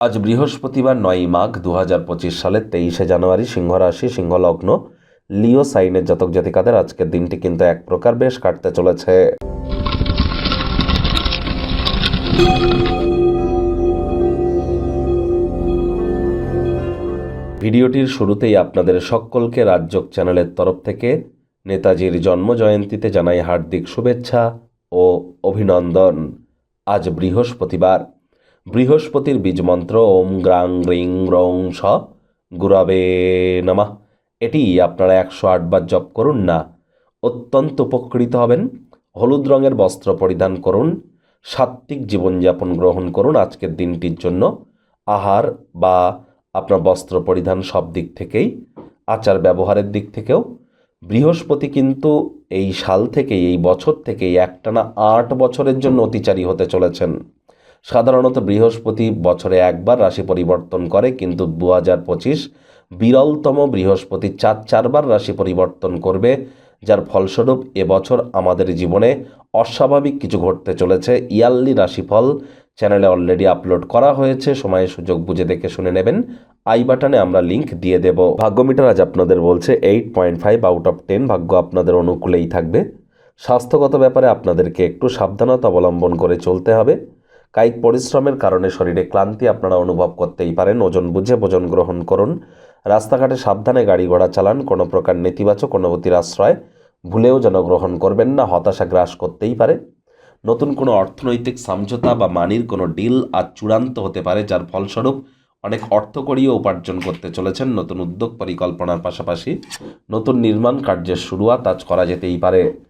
আজ বৃহস্পতিবার নয়ই মাঘ দু হাজার পঁচিশ সালের তেইশে জানুয়ারি সিংহ রাশি সিংহ লগ্ন লিও সাইনের জাতক জাতিকাদের আজকের দিনটি কিন্তু এক প্রকার বেশ কাটতে চলেছে। ভিডিওটির শুরুতেই আপনাদের সকলকে রাজ্যক চ্যানেলের তরফ থেকে নেতাজির জন্মজয়ন্তীতে জানাই হার্দিক শুভেচ্ছা ও অভিনন্দন। আজ বৃহস্পতিবার। বৃহস্পতির বীজমন্ত্র, ওম গ্রাং রিং রং স, গুরাবে নমঃ। এটি আপনারা একশো আটবার জপ করুন না, অত্যন্ত উপকৃত হবেন। হলুদ রঙের বস্ত্র পরিধান করুন, সাত্ত্বিক জীবনযাপন গ্রহণ করুন আজকের দিনটির জন্য। আহার বা আপনার বস্ত্র পরিধান সব দিক থেকেই, আচার ব্যবহারের দিক থেকেও। বৃহস্পতি কিন্তু এই সাল থেকেই, এই বছর থেকেই একটানা আট বছরের জন্য অতিচারী হতে চলেছেন। সাধারণত বৃহস্পতি বছরে একবার রাশি পরিবর্তন করে, কিন্তু দু হাজার পঁচিশ বিরলতম বৃহস্পতি চার চারবার রাশি পরিবর্তন করবে, যার ফলস্বরূপ এবছর আমাদের জীবনে অস্বাভাবিক কিছু ঘটতে চলেছে। ইয়ারলি রাশিফল চ্যানেলে অলরেডি আপলোড করা হয়েছে, সময় সুযোগ বুঝে দেখে শুনে নেবেন। আই বাটনে আমরা লিংক দিয়ে দেব। ভাগ্যমিটার আজ আপনাদের বলছে, eight point five out of ten ভাগ্য আপনাদের অনুকূলেই থাকবে। স্বাস্থ্যগত ব্যাপারে আপনাদেরকে একটু সাবধানতা অবলম্বন করে চলতে হবে। কায়িক পরিশ্রমের কারণে শরীরে ক্লান্তি আপনারা অনুভব করতেই পারেন। ওজন বুঝে ভোজন গ্রহণ করুন। রাস্তাঘাটে সাবধানে গাড়ি ঘোড়া চালান। কোনো প্রকার নেতিবাচক অনুভূতির আশ্রয় ভুলেও যেন গ্রহণ করবেন না, হতাশা গ্রাস করতেই পারে। নতুন কোনো অর্থনৈতিক সমঝোতা বা মানির কোনো ডিল আজ চূড়ান্ত হতে পারে, যার ফলস্বরূপ অনেক অর্থকরীয় উপার্জন করতে চলেছেন নতুন উদ্যোগ পরিকল্পনার পাশাপাশি। নতুন নির্মাণ কার্যের শুরুয়াত আজ করা যেতেই পারে।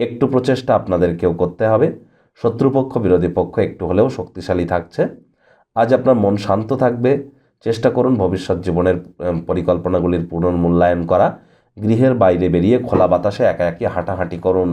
একটু প্রচেষ্টা আপনাদেরকেও করতে হবে। শত্রুপক্ষ, বিরোধী পক্ষ একটু হলেও শক্তিশালী থাকছে। আজ আপনার মন শান্ত থাকবে। চেষ্টা করুন ভবিষ্যৎ জীবনের পরিকল্পনাগুলির পুনর্মূল্যায়ন করা। গৃহের বাইরে বেরিয়ে খোলা বাতাসে একা একি হাঁটাহাঁটি করুন।